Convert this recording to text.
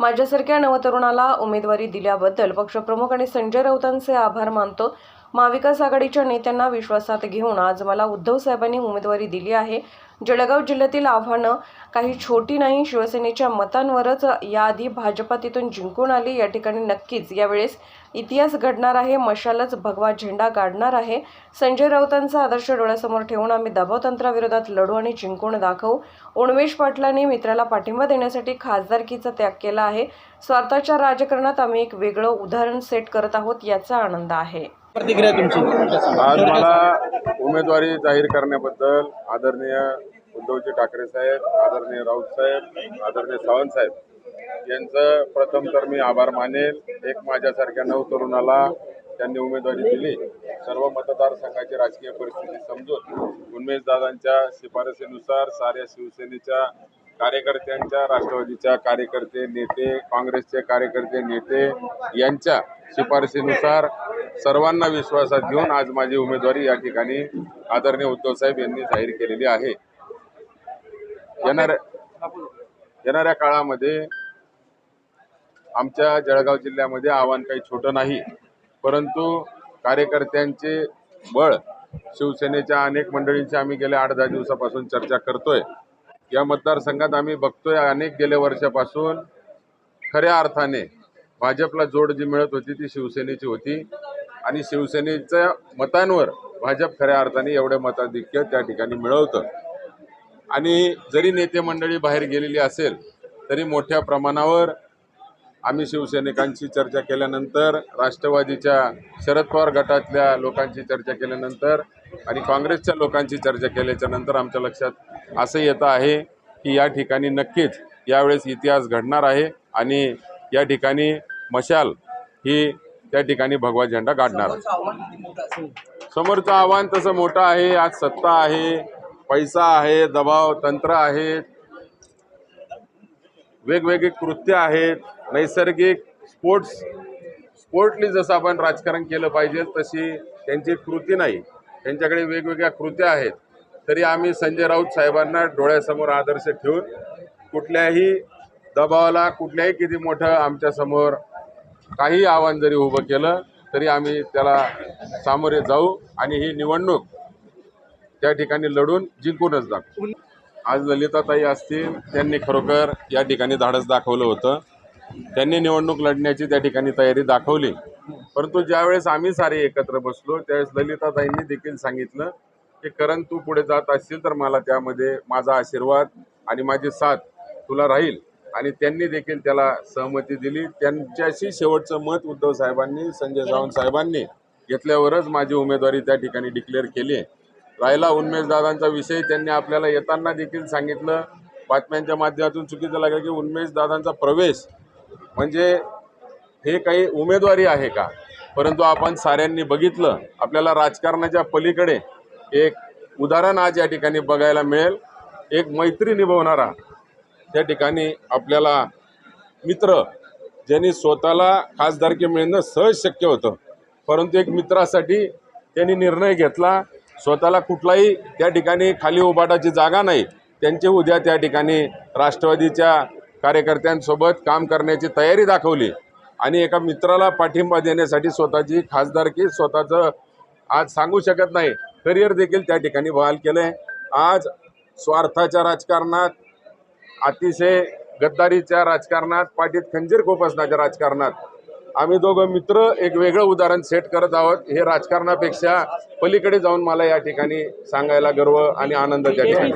माझ्यासारख्या नवतरुणाला उमेदवारी दिल्याबद्दल पक्षप्रमुख आणि संजय राऊतांचे आभार मानतो. महाविकास आघाडीच्या नेत्यांना विश्वासात घेऊन आज मला उद्धव साहेबांनी उमेदवारी दिली आहे. जळगाव जिल्ह्यातील आव्हानं काही छोटी नाही शिवसेनेच्या मतांवरच याआधी भाजपा तिथून जिंकून आली. या ठिकाणी नक्कीच यावेळेस इतिहास घडणार आहे मशालच भगवा झेंडा गाडणार आहे. संजय राऊतांचा आदर्श डोळ्यासमोर ठेवून आम्ही दबावतंत्राविरोधात लढू आणि जिंकून दाखवू. उन्मेश पाटलांनी मित्राला पाठिंबा देण्यासाठी खासदारकीचा त्याग केला आहे. स्वार्थाच्या राजकारणात आम्ही एक वेगळं उदाहरण सेट करत आहोत याचा आनंद आहे. प्रतिक्रिया तुमची? आज मला उमेदवारी जाहीर करण्याबद्दल आदरणीय उद्धवजी ठाकरे साहेब आदरणीय राऊत साहेब आदरणीय सावंत साहेब यांचं प्रथम तर मी आभार मानेल. एक माझ्यासारख्या नऊ तरुणाला त्यांनी उमेदवारी दिली. सर्व मतदारसंघाची राजकीय परिस्थिती समजून उन्मेष दादांच्या शिफारसीनुसार साऱ्या शिवसेनेच्या कार्यकर्त्यांच्या राष्ट्रवादीच्या कार्यकर्ते नेते काँग्रेसचे कार्यकर्ते नेते यांच्या शिफारसीनुसार सर्वांना विश्वासात घेऊन आज माझी उमेदवारी या ठिकाणी आदरणीय उद्धव साहेब यांनी जाहीर केलेली आहे. येणाऱ्या येणाऱ्या काळामध्ये आमच्या जळगाव जिल्ह्यामध्ये आव्हान काही छोटं नाही परंतु कार्यकर्त्यांचे बळ शिवसेनेच्या अनेक मंडळींची आम्ही गेल्या आठ दहा दिवसापासून चर्चा करतोय. या मतदारसंघात आम्ही बघतोय अनेक गेल्या वर्षापासून खऱ्या अर्थाने भाजपला जोड जी मिळत होती ती शिवसेनेची होती. आणि शिवसेनेच्या मतांवर भाजप खऱ्या अर्थाने एवढं मताधिक्य त्या ठिकाणी मिळवतं. आणि जरी नेते मंडळी बाहेर गेलेली असेल तरी मोठ्या प्रमाणावर आम्ही शिवसैनिकांची चर्चा केल्यानंतर राष्ट्रवादीच्या शरद पवार गटातल्या लोकांची चर्चा केल्यानंतर आणि काँग्रेसच्या लोकांची चर्चा केल्याच्यानंतर आमच्या लक्षात असं येतं आहे की या ठिकाणी नक्कीच यावेळेस इतिहास घडणार आहे आणि या ठिकाणी मशाल ही त्या ठिकाणी भगवा झेंडा काढणार समोरचं आव्हान तसं मोठं आहे आज सत्ता आहे पैसा आहे दबाव तंत्र आहेत वेगवेगळी कृत्य आहेत नैसर्गिक स्पोर्ट्स स्पोर्टली जसं आपण राजकारण केलं पाहिजे तशी त्यांची कृती नाही. त्यांच्याकडे वेगवेगळ्या कृत्या आहेत. तरी आम्ही संजय राऊत साहेबांना डोळ्यासमोर आदर्श ठेवून कुठल्याही दबावाला कुठल्याही किती मोठं आमच्यासमोर काही आव्हान जरी उभं केलं तरी आम्ही त्याला सामोरे जाऊ आणि ही निवडणूक त्या ठिकाणी लढून जिंकूनच दाखवू. आज ललिताताई असतील त्यांनी खरोखर या ठिकाणी धाडस दाखवलं होतं. त्यांनी निवडणूक लढण्याची त्या ठिकाणी तयारी दाखवली. परंतु ज्यावेळेस आम्ही सारे एकत्र बसलो त्यावेळेस ललिताताईंनी देखील सांगितलं की करण तू पुढे जात असशील तर मला त्यामध्ये माझा आशीर्वाद आणि माझी साथ तुला राहील. आणि त्यांनी देखील त्याला सहमती दिली. त्यांच्याशी शेवटचं मत उद्धव साहेबांनी संजय सावंत साहेबांनी घेतल्यावरच माझी उमेदवारी त्या ठिकाणी डिक्लेअर केली आहे. राहिला उन्मेशदादांचा विषय. त्यांनी आपल्याला येताना देखील सांगितलं. बातम्यांच्या माध्यमातून चुकीचं लागलं की उन्मेशदादांचा प्रवेश म्हणजे हे काही उमेदवारी आहे का? परंतु आपण साऱ्यांनी बघितलं. आपल्याला राजकारणाच्या पलीकडे एक उदाहरण आज या ठिकाणी बघायला मिळेल. एक मैत्री निभवणारा त्या ठिकाणी आपल्याला मित्र ज्यांनी स्वतःला खासदारकी मिळणं सहज शक्य होतं. परंतु एक मित्रासाठी त्यांनी निर्णय घेतला स्वतःला कुठलाही त्या ठिकाणी खाली उभाटाची जागा नाही. त्यांची उद्या त्या ठिकाणी राष्ट्रवादीच्या कार्यकर्त्यांसोबत काम करण्याची तयारी दाखवली आणि एका मित्राला पाठिंबा देण्यासाठी स्वतःची खासदारकी स्वतःचं आज सांगू शकत नाही. करिअर देखील त्या ठिकाणी बहाल केलं आहे आज स्वार्थाच्या राजकारणात अतिशय गद्दारीच्या राजकारणात पाठीत खंजीर खोपसण्याच्या राजकारणात. आम्ही दोघं मित्र एक वेगळं उदाहरण सेट करत आहोत. हे राजकारणापेक्षा पलीकडे जाऊन मला या ठिकाणी सांगायला गर्व आणि आनंद त्या ठिकाणी.